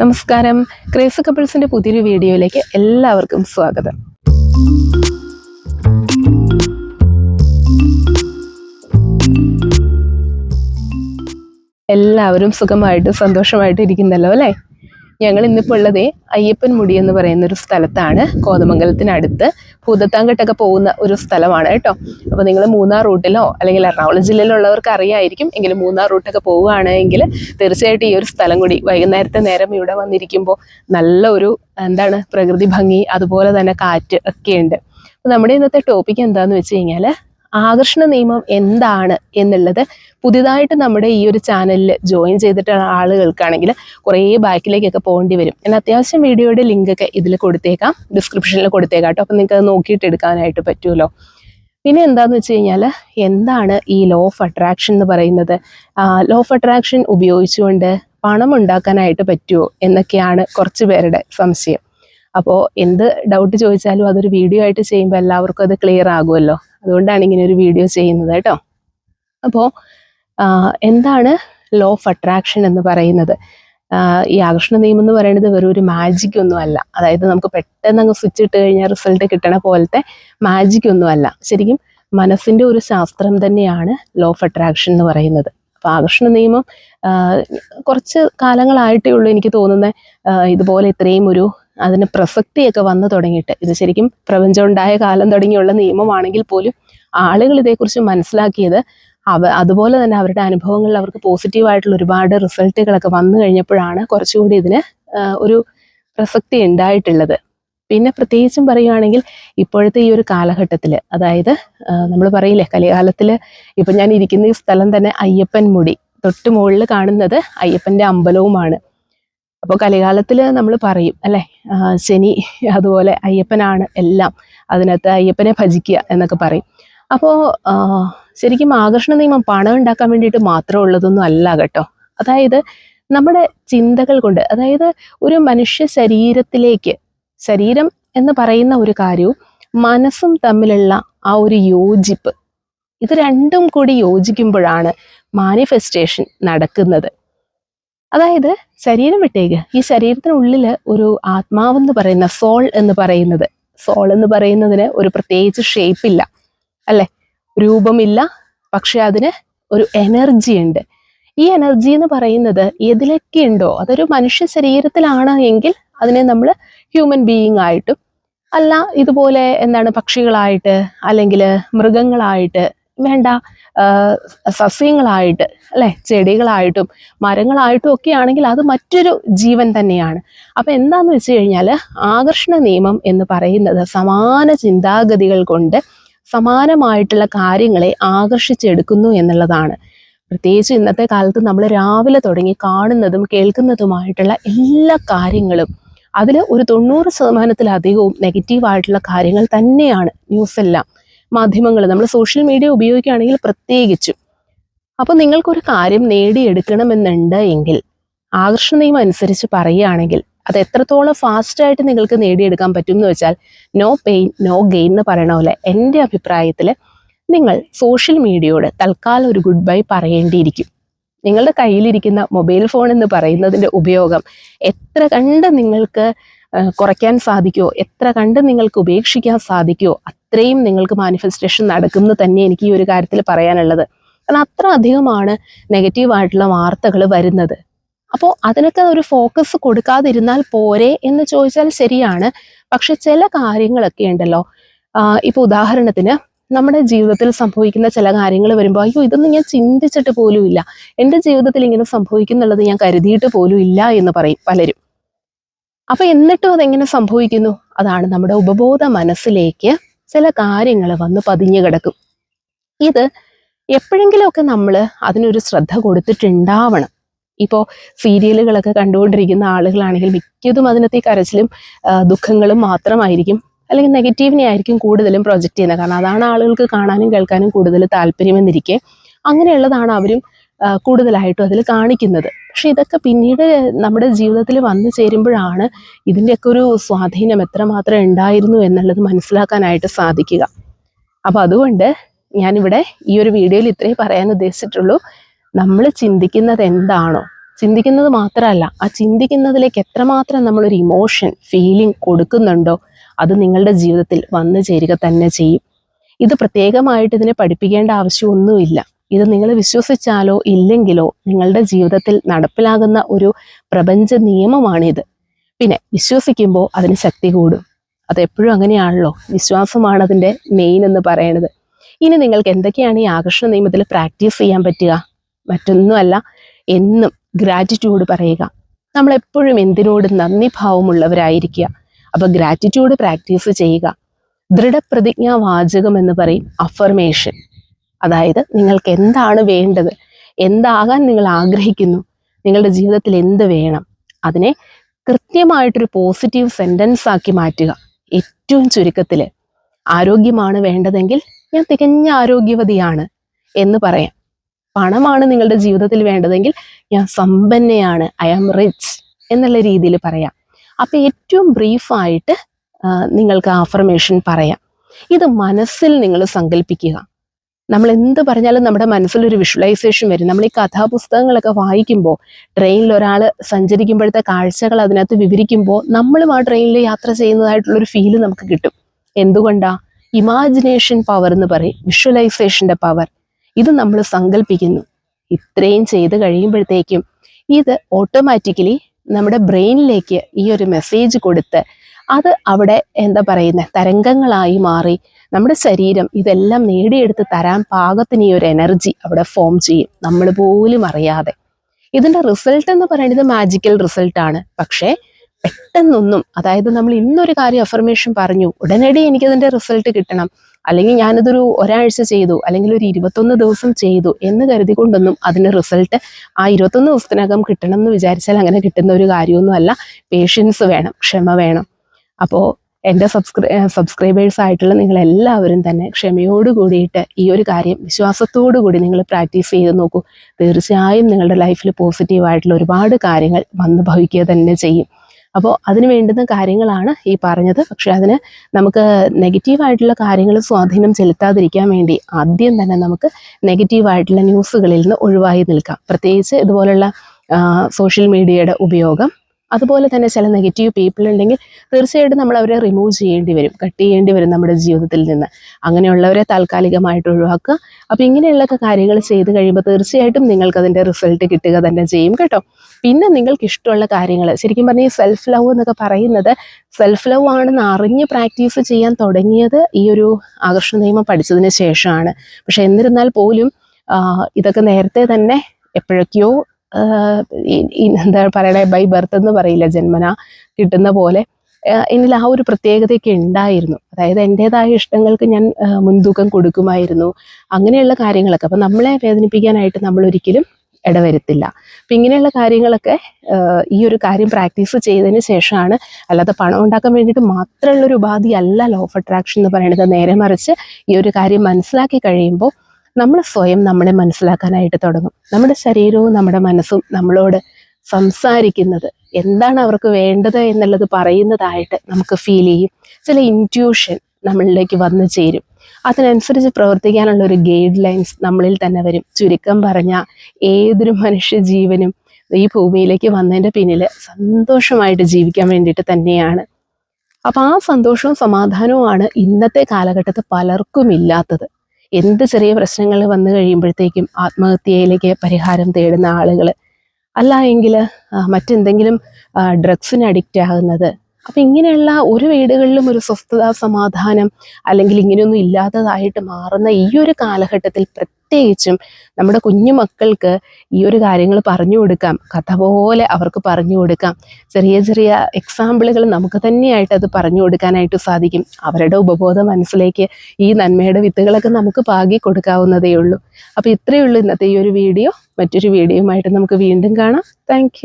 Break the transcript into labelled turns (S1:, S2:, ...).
S1: നമസ്കാരം. ക്രേസ് കപ്പിൾസിന്റെ പുതിയൊരു വീഡിയോയിലേക്ക് എല്ലാവർക്കും സ്വാഗതം. എല്ലാവരും സുഖമായിട്ട് സന്തോഷമായിട്ട് ഇരിക്കുന്നല്ലോ അല്ലേ? ഞങ്ങൾ ഇന്നിപ്പോൾ ഉള്ളതേ അയ്യപ്പൻ മുടി എന്ന് പറയുന്ന ഒരു സ്ഥലത്താണ്. കോതമംഗലത്തിനടുത്ത് ഭൂതത്താങ്കട്ടൊക്കെ പോകുന്ന ഒരു സ്ഥലമാണ് കേട്ടോ. അപ്പോൾ നിങ്ങൾ മൂന്നാർ റൂട്ടിലോ അല്ലെങ്കിൽ എറണാകുളം ജില്ലയിലുള്ളവർക്ക് അറിയായിരിക്കും. എങ്കിലും മൂന്നാർ റൂട്ടൊക്കെ പോവുകയാണെങ്കിൽ തീർച്ചയായിട്ടും ഈ ഒരു സ്ഥലം കൂടി വൈകുന്നേരത്തെ നേരം ഇവിടെ വന്നിരിക്കുമ്പോൾ നല്ല ഒരു എന്താണ് പ്രകൃതി ഭംഗി അതുപോലെ തന്നെ കാറ്റ് ഒക്കെ ഉണ്ട്. അപ്പോൾ നമ്മുടെ ഇന്നത്തെ ടോപ്പിക് എന്താന്ന് വെച്ച് കഴിഞ്ഞാൽ ആകർഷണ നിയമം എന്താണ് എന്നുള്ളത് പുതിയതായിട്ട് നമ്മുടെ ഈ ഒരു ചാനലിൽ ജോയിൻ ചെയ്തിട്ടുള്ള ആളുകൾക്കാണെങ്കിൽ കുറേ ബാക്കിലേക്കൊക്കെ പോകേണ്ടി വരും. ഞാൻ അത്യാവശ്യം വീഡിയോയുടെ ലിങ്കൊക്കെ ഇതിൽ കൊടുത്തേക്കാം. ഡിസ്ക്രിപ്ഷനിൽ കൊടുത്തേക്കാം കേട്ടോ. അപ്പം നിങ്ങൾക്ക് അത് നോക്കിയിട്ട് എടുക്കാനായിട്ട് പറ്റുമല്ലോ. പിന്നെ എന്താന്ന് വെച്ച് കഴിഞ്ഞാൽ എന്താണ് ഈ ലോ ഓഫ് അട്രാക്ഷൻ എന്ന് പറയുന്നത്? ലോ ഓഫ് അട്രാക്ഷൻ ഉപയോഗിച്ചുകൊണ്ട് പണം ഉണ്ടാക്കാനായിട്ട് പറ്റുമോ എന്നൊക്കെയാണ് കുറച്ച് പേരുടെ സംശയം. അപ്പോൾ എന്ത് ഡൗട്ട് ചോദിച്ചാലും അതൊരു വീഡിയോ ആയിട്ട് ചെയ്യുമ്പോൾ എല്ലാവർക്കും അത് ക്ലിയർ ആകുമല്ലോ. അതുകൊണ്ടാണ് ഇങ്ങനെ ഒരു വീഡിയോ ചെയ്യുന്നത് കേട്ടോ. അപ്പോൾ എന്താണ് ലോ ഓഫ് അട്രാക്ഷൻ എന്ന് പറയുന്നത്? ഈ ആകർഷണ നിയമം എന്ന് പറയുന്നത് വെറും ഒരു മാജിക് ഒന്നുമല്ല അതായത് നമുക്ക് പെട്ടെന്ന് അങ്ങ് സ്വിച്ച് ഇട്ട് കഴിഞ്ഞാൽ റിസൾട്ട് കിട്ടണ പോലത്തെ മാജിക് ഒന്നുമല്ല ശരിക്കും മനസ്സിന്റെ ഒരു ശാസ്ത്രം തന്നെയാണ് ലോ ഓഫ് അട്രാക്ഷൻ എന്ന് പറയുന്നത്. അപ്പോൾ ആകർഷണ നിയമം കുറച്ച് കാലങ്ങളായിട്ടേ ഉള്ളൂ എനിക്ക് തോന്നുന്നത് ഇതുപോലെ ഇത്രയും ഒരു അതിന് പ്രസക്തിയൊക്കെ വന്നു തുടങ്ങിയിട്ട്. ഇത് ശരിക്കും പ്രപഞ്ചം ഉണ്ടായ കാലം തുടങ്ങിയുള്ള നിയമമാണെങ്കിൽ പോലും ആളുകൾ ഇതേക്കുറിച്ച് മനസ്സിലാക്കിയത് അവ അതുപോലെ തന്നെ അവരുടെ അനുഭവങ്ങളിൽ അവർക്ക് പോസിറ്റീവായിട്ടുള്ള ഒരുപാട് റിസൾട്ടുകളൊക്കെ വന്നു കഴിഞ്ഞപ്പോഴാണ് കുറച്ചുകൂടി ഇതിന് ഒരു പ്രസക്തി ഉണ്ടായിട്ടുള്ളത്. പിന്നെ പ്രത്യേകിച്ചും പറയുകയാണെങ്കിൽ ഇപ്പോഴത്തെ ഈ ഒരു കാലഘട്ടത്തിൽ അതായത് നമ്മൾ പറയില്ലേ കലികാലത്തിൽ ഇപ്പം ഞാൻ ഇരിക്കുന്ന ഈ സ്ഥലം തന്നെ അയ്യപ്പൻ മുടി. തൊട്ട് മുകളിൽ കാണുന്നത് അയ്യപ്പന്റെ അമ്പലവുമാണ്. അപ്പോൾ കലികാലത്തിൽ നമ്മൾ പറയും അല്ലേ? ശനി അതുപോലെ അയ്യപ്പനാണ് എല്ലാം. അതിനകത്ത് അയ്യപ്പനെ ഭജിക്കുക എന്നൊക്കെ പറയും. അപ്പോൾ ശരിക്കും ആകർഷണ നിയമം പണം ഉണ്ടാക്കാൻ വേണ്ടിയിട്ട് മാത്രം ഉള്ളതൊന്നും അല്ല കേട്ടോ. അതായത് നമ്മുടെ ചിന്തകൾ കൊണ്ട് അതായത് ഒരു മനുഷ്യ ശരീരത്തിലേക്ക് ശരീരം എന്ന് പറയുന്ന ഒരു കാര്യവും മനസ്സും തമ്മിലുള്ള ആ ഒരു യോജിപ്പ് ഇത് രണ്ടും കൂടി യോജിക്കുമ്പോഴാണ് മാനിഫെസ്റ്റേഷൻ നടക്കുന്നത്. അതായത് ശരീരം വിട്ടേക്ക്. ഈ ശരീരത്തിനുള്ളിൽ ഒരു ആത്മാവെന്ന് പറയുന്ന സോൾ എന്ന് പറയുന്നത്. സോൾ എന്ന് പറയുന്നതിന് ഒരു പ്രത്യേകിച്ച് ഷേപ്പില്ല അല്ലെ? രൂപമില്ല. പക്ഷെ അതിന് ഒരു എനർജി ഉണ്ട്. ഈ എനർജി എന്ന് പറയുന്നത് ഏതിലൊക്കെ ഉണ്ടോ? അതൊരു മനുഷ്യ ശരീരത്തിലാണ് എങ്കിൽ അതിനെ നമ്മൾ ഹ്യൂമൻ ബീയിങ് ആയിട്ടും അല്ല ഇതുപോലെ എന്താണ് പക്ഷികളായിട്ട് അല്ലെങ്കിൽ മൃഗങ്ങളായിട്ട് വേണ്ട സസ്യങ്ങളായിട്ട് അല്ലെ? ചെടികളായിട്ടും മരങ്ങളായിട്ടും ഒക്കെ ആണെങ്കിൽ അത് മറ്റൊരു ജീവൻ തന്നെയാണ്. അപ്പൊ എന്താന്ന് വെച്ച് കഴിഞ്ഞാൽ ആകർഷണ നിയമം എന്ന് പറയുന്നത് സമാന ചിന്താഗതികൾ കൊണ്ട് സമാനമായിട്ടുള്ള കാര്യങ്ങളെ ആകർഷിച്ചെടുക്കുന്നു എന്നുള്ളതാണ്. പ്രത്യേകിച്ച് ഇന്നത്തെ കാലത്ത് നമ്മൾ രാവിലെ തുടങ്ങി കാണുന്നതും കേൾക്കുന്നതുമായിട്ടുള്ള എല്ലാ കാര്യങ്ങളും അതിൽ ഒരു തൊണ്ണൂറ് ശതമാനത്തിലധികവും നെഗറ്റീവായിട്ടുള്ള കാര്യങ്ങൾ തന്നെയാണ് ന്യൂസ് എല്ലാം മാധ്യമങ്ങൾ നമ്മൾ സോഷ്യൽ മീഡിയ ഉപയോഗിക്കുകയാണെങ്കിൽ പ്രത്യേകിച്ചും. അപ്പോൾ നിങ്ങൾക്കൊരു കാര്യം നേടിയെടുക്കണമെന്നുണ്ട് എങ്കിൽ ആകർഷണ നിയമം അനുസരിച്ച് പറയുകയാണെങ്കിൽ അത് എത്രത്തോളം ഫാസ്റ്റായിട്ട് നിങ്ങൾക്ക് നേടിയെടുക്കാൻ പറ്റും എന്ന് വെച്ചാൽ നോ പെയിൻ നോ ഗെയിൻ എന്ന് പറയണ പോലെ എന്റെ അഭിപ്രായത്തിൽ നിങ്ങൾ സോഷ്യൽ മീഡിയയോട് തൽക്കാലം ഒരു ഗുഡ് ബൈ പറയേണ്ടിയിരിക്കും. നിങ്ങളുടെ കയ്യിലിരിക്കുന്ന മൊബൈൽ ഫോൺ എന്ന് പറയുന്നതിന്റെ ഉപയോഗം എത്ര കണ്ട് നിങ്ങൾക്ക് കുറയ്ക്കാൻ സാധിക്കുമോ എത്ര കണ്ട് നിങ്ങൾക്ക് ഉപേക്ഷിക്കാൻ സാധിക്കുമോ അത്രയും നിങ്ങൾക്ക് മാനിഫെസ്റ്റേഷൻ നടക്കുമെന്ന് തന്നെ എനിക്ക് ഈ ഒരു കാര്യത്തിൽ പറയാനുള്ളത്. കാരണം അത്ര അധികമാണ് നെഗറ്റീവായിട്ടുള്ള വാർത്തകൾ വരുന്നത്. അപ്പോൾ അതിനൊക്കെ ഒരു ഫോക്കസ് കൊടുക്കാതിരുന്നാൽ പോരെ എന്ന് ചോദിച്ചാൽ ശരിയാണ്. പക്ഷെ ചില കാര്യങ്ങളൊക്കെ ഉണ്ടല്ലോ. ഇപ്പോൾ ഉദാഹരണത്തിന് നമ്മുടെ ജീവിതത്തിൽ സംഭവിക്കുന്ന ചില കാര്യങ്ങൾ വരുമ്പോൾ അയ്യോ ഇതൊന്നും ഞാൻ ചിന്തിച്ചിട്ട് പോലും ഇല്ല. എന്റെ ജീവിതത്തിൽ ഇങ്ങനെ സംഭവിക്കുന്നുള്ളത് ഞാൻ കരുതിയിട്ട് പോലും ഇല്ല എന്ന് പറയും പലരും. അപ്പൊ എന്നിട്ടും അതെങ്ങനെ സംഭവിക്കുന്നു? അതാണ് നമ്മുടെ ഉപബോധ മനസ്സിലേക്ക് ചില കാര്യങ്ങൾ വന്ന് പതിഞ്ഞു കിടക്കും. ഇത് എപ്പോഴെങ്കിലുമൊക്കെ നമ്മൾ അതിനൊരു ശ്രദ്ധ കൊടുത്തിട്ടുണ്ടാവണം. ഇപ്പോൾ സീരിയലുകളൊക്കെ കണ്ടുകൊണ്ടിരിക്കുന്ന ആളുകളാണെങ്കിൽ മിക്കതും അതിനകത്തെ കരച്ചിലും ദുഃഖങ്ങളും മാത്രമായിരിക്കും. അല്ലെങ്കിൽ നെഗറ്റീവിനെ ആയിരിക്കും കൂടുതലും പ്രൊജക്റ്റ് ചെയ്യുന്നത്. കാരണം അതാണ് ആളുകൾക്ക് കാണാനും കേൾക്കാനും കൂടുതൽ താല്പര്യമെന്നിരിക്കെ. അങ്ങനെയുള്ളതാണ് അവരും കൂടുതലായിട്ടും അതിൽ കാണിക്കുന്നത്. പക്ഷെ ഇതൊക്കെ പിന്നീട് നമ്മുടെ ജീവിതത്തിൽ വന്നു ചേരുമ്പോഴാണ് ഇതിന്റെയൊക്കെ ഒരു സ്വാധീനം എത്രമാത്രം ഉണ്ടായിരുന്നു എന്നുള്ളത് മനസ്സിലാക്കാനായിട്ട് സാധിക്കുക. അപ്പോൾ അതുകൊണ്ട് ഞാനിവിടെ ഈ ഒരു വീഡിയോയിൽ ഇത്രയും പറയാൻ ഉദ്ദേശിച്ചിട്ടുള്ളൂ. നമ്മൾ ചിന്തിക്കുന്നത് എന്താണോ? ചിന്തിക്കുന്നത് മാത്രമല്ല ആ ചിന്തിക്കുന്നതിലേക്ക് എത്രമാത്രം നമ്മളൊരു ഇമോഷൻ ഫീലിംഗ് കൊടുക്കുന്നുണ്ടോ അത് നിങ്ങളുടെ ജീവിതത്തിൽ വന്നു ചേരുക തന്നെ ചെയ്യും. ഇത് പ്രത്യേകമായിട്ട് ഇതിനെ പഠിപ്പിക്കേണ്ട ആവശ്യമൊന്നുമില്ല. ഇത് നിങ്ങൾ വിശ്വസിച്ചാലോ ഇല്ലെങ്കിലോ നിങ്ങളുടെ ജീവിതത്തിൽ നടപ്പിലാകുന്ന ഒരു പ്രപഞ്ച നിയമമാണിത്. പിന്നെ വിശ്വസിക്കുമ്പോൾ അതിന് ശക്തി കൂടും. അതെപ്പോഴും അങ്ങനെയാണല്ലോ. വിശ്വാസമാണ് അതിന്റെ മെയിൻ എന്ന് പറയുന്നത് ഇനി നിങ്ങൾക്ക് എന്തൊക്കെയാണ് ഈ ആകർഷണ നിയമത്തിൽ പ്രാക്ടീസ് ചെയ്യാൻ പറ്റുക? മറ്റൊന്നുമല്ല എന്നും ഗ്രാറ്റിറ്റ്യൂഡ് പറയുക. നമ്മൾ എപ്പോഴും എന്തിനോട് നന്ദി ഭാവമുള്ളവരായിരിക്കുക. അപ്പോൾ ഗ്രാറ്റിറ്റ്യൂഡ് പ്രാക്ടീസ് ചെയ്യുക. ദൃഢപ്രതിജ്ഞാ വാചകം എന്ന് പറയും അഫർമേഷൻ അതായത് നിങ്ങൾക്ക് എന്താണ് വേണ്ടത്? എന്താകാൻ നിങ്ങൾ ആഗ്രഹിക്കുന്നു? നിങ്ങളുടെ ജീവിതത്തിൽ എന്ത് വേണം? അതിനെ കൃത്യമായിട്ടൊരു പോസിറ്റീവ് സെന്റൻസ് ആക്കി മാറ്റുക. ഏറ്റവും ചുരുക്കത്തിൽ ആരോഗ്യമാണ് വേണ്ടതെങ്കിൽ ഞാൻ തികഞ്ഞ ആരോഗ്യവതിയാണ് എന്ന് പറയാം. പണമാണ് നിങ്ങളുടെ ജീവിതത്തിൽ വേണ്ടതെങ്കിൽ ഞാൻ സമ്പന്നയാണ് ഐ ആം റിച്ച് എന്നുള്ള രീതിയിൽ പറയാം. അപ്പം ഏറ്റവും ബ്രീഫായിട്ട് നിങ്ങൾക്ക് ആഫർമേഷൻ പറയാം. ഇത് മനസ്സിൽ നിങ്ങൾ സങ്കല്പിക്കുക നമ്മൾ എന്ത് പറഞ്ഞാലും നമ്മുടെ മനസ്സിലൊരു വിഷ്വലൈസേഷൻ വരും. നമ്മൾ ഈ കഥാപുസ്തകങ്ങളൊക്കെ വായിക്കുമ്പോൾ ട്രെയിനിൽ ഒരാൾ സഞ്ചരിക്കുമ്പോഴത്തെ കാഴ്ചകൾ അതിനകത്ത് വിവരിക്കുമ്പോൾ നമ്മളും ആ ട്രെയിനിൽ യാത്ര ചെയ്യുന്നതായിട്ടുള്ളൊരു ഫീൽ നമുക്ക് കിട്ടും. എന്തുകൊണ്ടാ? ഇമാജിനേഷൻ പവർ എന്ന് പറയും. വിഷ്വലൈസേഷന്റെ പവർ ഇത് നമ്മൾ സങ്കല്പിക്കുന്നു ഇത്രയും ചെയ്ത് കഴിയുമ്പോഴത്തേക്കും ഇത് ഓട്ടോമാറ്റിക്കലി നമ്മുടെ ബ്രെയിനിലേക്ക് ഈ ഒരു മെസ്സേജ് കൊടുത്ത് അത് അവിടെ എന്താ പറയുന്നത് തരംഗങ്ങളായി മാറി. നമ്മുടെ ശരീരം ഇതെല്ലാം നേടിയെടുത്ത് തരാൻ പാകത്തിന് ഈ ഒരു എനർജി അവിടെ ഫോം ചെയ്യും. നമ്മൾ പോലും അറിയാതെ. ഇതിന്റെ റിസൾട്ട് എന്ന് പറയുന്നത് മാജിക്കൽ റിസൾട്ടാണ് പക്ഷേ പെട്ടെന്നൊന്നും അതായത് നമ്മൾ ഇന്നൊരു കാര്യം അഫർമേഷൻ പറഞ്ഞു ഉടനടി എനിക്കതിന്റെ റിസൾട്ട് കിട്ടണം അല്ലെങ്കിൽ ഞാനിതൊരു ഒരാഴ്ച ചെയ്തു അല്ലെങ്കിൽ ഒരു ഇരുപത്തൊന്ന് ദിവസം ചെയ്തു എന്ന് കരുതിക്കൊണ്ടൊന്നും അതിന് റിസൾട്ട് ആ ഇരുപത്തൊന്ന് ദിവസത്തിനകം കിട്ടണം എന്ന് വിചാരിച്ചാൽ അങ്ങനെ കിട്ടുന്ന ഒരു കാര്യമൊന്നുമല്ല. പേഷ്യൻസ് വേണം ക്ഷമ വേണം. അപ്പോൾ എന്റെ സബ്സ്ക്രൈ സബ്സ്ക്രൈബേഴ്സ് ആയിട്ടുള്ള നിങ്ങൾ എല്ലാവരും തന്നെ ക്ഷമയോട് കൂടിയിട്ട് ഈ ഒരു കാര്യം വിശ്വാസത്തോടു കൂടി നിങ്ങൾ പ്രാക്ടീസ് ചെയ്ത് നോക്കൂ. തീർച്ചയായും നിങ്ങളുടെ ലൈഫിൽ പോസിറ്റീവായിട്ടുള്ള ഒരുപാട് കാര്യങ്ങൾ വന്ന് ഭവിക്കുക തന്നെ ചെയ്യും. അപ്പോൾ അതിന് വേണ്ടുന്ന കാര്യങ്ങളാണ് ഈ പറഞ്ഞത്. പക്ഷേ അതിന് നമുക്ക് നെഗറ്റീവായിട്ടുള്ള കാര്യങ്ങൾ സ്വാധീനം ചെലുത്താതിരിക്കാൻ വേണ്ടി ആദ്യം തന്നെ നമുക്ക് നെഗറ്റീവായിട്ടുള്ള ന്യൂസുകളിൽ നിന്ന് ഒഴിവായി നിൽക്കാം. പ്രത്യേകിച്ച് ഇതുപോലുള്ള സോഷ്യൽ മീഡിയയുടെ ഉപയോഗം അതുപോലെ തന്നെ ചില നെഗറ്റീവ് പീപ്പിൾ ഉണ്ടെങ്കിൽ തീർച്ചയായിട്ടും നമ്മൾ അവരെ റിമൂവ് ചെയ്യേണ്ടി വരും. കട്ട് ചെയ്യേണ്ടി വരും നമ്മുടെ ജീവിതത്തിൽ നിന്ന്. അങ്ങനെയുള്ളവരെ താൽക്കാലികമായിട്ട് ഒഴിവാക്കുക. അപ്പോൾ ഇങ്ങനെയുള്ളൊക്കെ കാര്യങ്ങൾ ചെയ്ത് കഴിയുമ്പോൾ തീർച്ചയായിട്ടും നിങ്ങൾക്ക് അതിന്റെ റിസൾട്ട് കിട്ടുക തന്നെ ചെയ്യും കേട്ടോ. പിന്നെ നിങ്ങൾക്ക് ഇഷ്ടമുള്ള കാര്യങ്ങൾ ശരിക്കും പറഞ്ഞാൽ സെൽഫ് ലവ് എന്നൊക്കെ പറയുന്നത് സെൽഫ് ലവ് ആണെന്ന് അറിഞ്ഞ് പ്രാക്ടീസ് ചെയ്യാൻ തുടങ്ങിയത് ഈ ഒരു ആകർഷണ നിയമം പഠിച്ചതിന് ശേഷമാണ്. പക്ഷെ എന്നിരുന്നാൽ പോലും ഇതൊക്കെ നേരത്തെ തന്നെ എപ്പോഴൊക്കെയോ എന്താ പറയണേ ബൈ ബർത്ത് എന്ന് പറയില്ല ജന്മന കിട്ടുന്ന പോലെ. എന്നിൽ ആ ഒരു പ്രത്യേകതയൊക്കെ ഉണ്ടായിരുന്നു. അതായത് എന്റെതായ ഇഷ്ടങ്ങൾക്ക് ഞാൻ മുൻതൂക്കം കൊടുക്കുമായിരുന്നു. അങ്ങനെയുള്ള കാര്യങ്ങളൊക്കെ. അപ്പം നമ്മളെ വേദനിപ്പിക്കാനായിട്ട് നമ്മൾ ഒരിക്കലും ഇടവരുത്തില്ല. അപ്പം ഇങ്ങനെയുള്ള കാര്യങ്ങളൊക്കെ ഈ ഒരു കാര്യം പ്രാക്ടീസ് ചെയ്തതിന് ശേഷമാണ് അല്ലാതെ പണം ഉണ്ടാക്കാൻ വേണ്ടിയിട്ട് മാത്രമുള്ളൊരു ഉപാധി അല്ല ലോ ഓഫ് അട്രാക്ഷൻ എന്ന് പറയുന്നത്. നേരെ മറിച്ച് ഈ ഒരു കാര്യം മനസ്സിലാക്കി കഴിയുമ്പോൾ നമ്മൾ സ്വയം നമ്മളെ മനസ്സിലാക്കാനായിട്ട് തുടങ്ങും. നമ്മുടെ ശരീരവും നമ്മുടെ മനസ്സും നമ്മളോട് സംസാരിക്കുന്നത് എന്താണ് അവർക്ക് വേണ്ടത് എന്നുള്ളത് പറയുന്നതായിട്ട് നമുക്ക് ഫീൽ ചെയ്യും. ചില ഇന്റ്യൂഷൻ നമ്മളിലേക്ക് വന്നു ചേരും. അതിനനുസരിച്ച് പ്രവർത്തിക്കാനുള്ള ഒരു ഗൈഡ് ലൈൻസ് നമ്മളിൽ തന്നെ വരും. ചുരുക്കം പറഞ്ഞ ഏതൊരു മനുഷ്യ ജീവനും ഈ ഭൂമിയിലേക്ക് വന്നതിന്റെ പിന്നിൽ സന്തോഷമായിട്ട് ജീവിക്കാൻ വേണ്ടിയിട്ട് തന്നെയാണ്. അപ്പം ആ സന്തോഷവും സമാധാനവുമാണ് ഇന്നത്തെ കാലഘട്ടത്തിൽ പലർക്കും ഇല്ലാത്തത്. എന്ത് ചെറിയ പ്രശ്നങ്ങൾ വന്നു കഴിയുമ്പോഴത്തേക്കും ആത്മഹത്യയിലേക്ക് പരിഹാരം തേടുന്ന ആളുകൾ. അല്ല എങ്കിൽ മറ്റെന്തെങ്കിലും ഡ്രഗ്സിന് അഡിക്റ്റ് ആകുന്നത്. അപ്പം ഇങ്ങനെയുള്ള ഒരു വീടുകളിലും ഒരു സ്വസ്ഥതാ സമാധാനം അല്ലെങ്കിൽ ഇങ്ങനെയൊന്നും ഇല്ലാത്തതായിട്ട് മാറുന്ന ഈ ഒരു കാലഘട്ടത്തിൽ പ്രത്യേകിച്ചും നമ്മുടെ കുഞ്ഞു മക്കൾക്ക് ഈ ഒരു കാര്യങ്ങൾ പറഞ്ഞു കൊടുക്കാം. കഥ പോലെ അവർക്ക് പറഞ്ഞു കൊടുക്കാം. ചെറിയ ചെറിയ എക്സാമ്പിളുകൾ നമുക്ക് തന്നെയായിട്ട് അത് പറഞ്ഞു കൊടുക്കാനായിട്ട് സാധിക്കും. അവരുടെ ഉപബോധ മനസ്സിലേക്ക് ഈ നന്മയുടെ വിത്തുകളൊക്കെ നമുക്ക് പാകി കൊടുക്കാവുന്നതേ ഉള്ളൂ. അപ്പോൾ ഇത്രയേ ഉള്ളൂ ഇന്നത്തെ ഈ ഒരു വീഡിയോ. മറ്റൊരു വീഡിയോയുമായിട്ട് നമുക്ക് വീണ്ടും കാണാം. താങ്ക്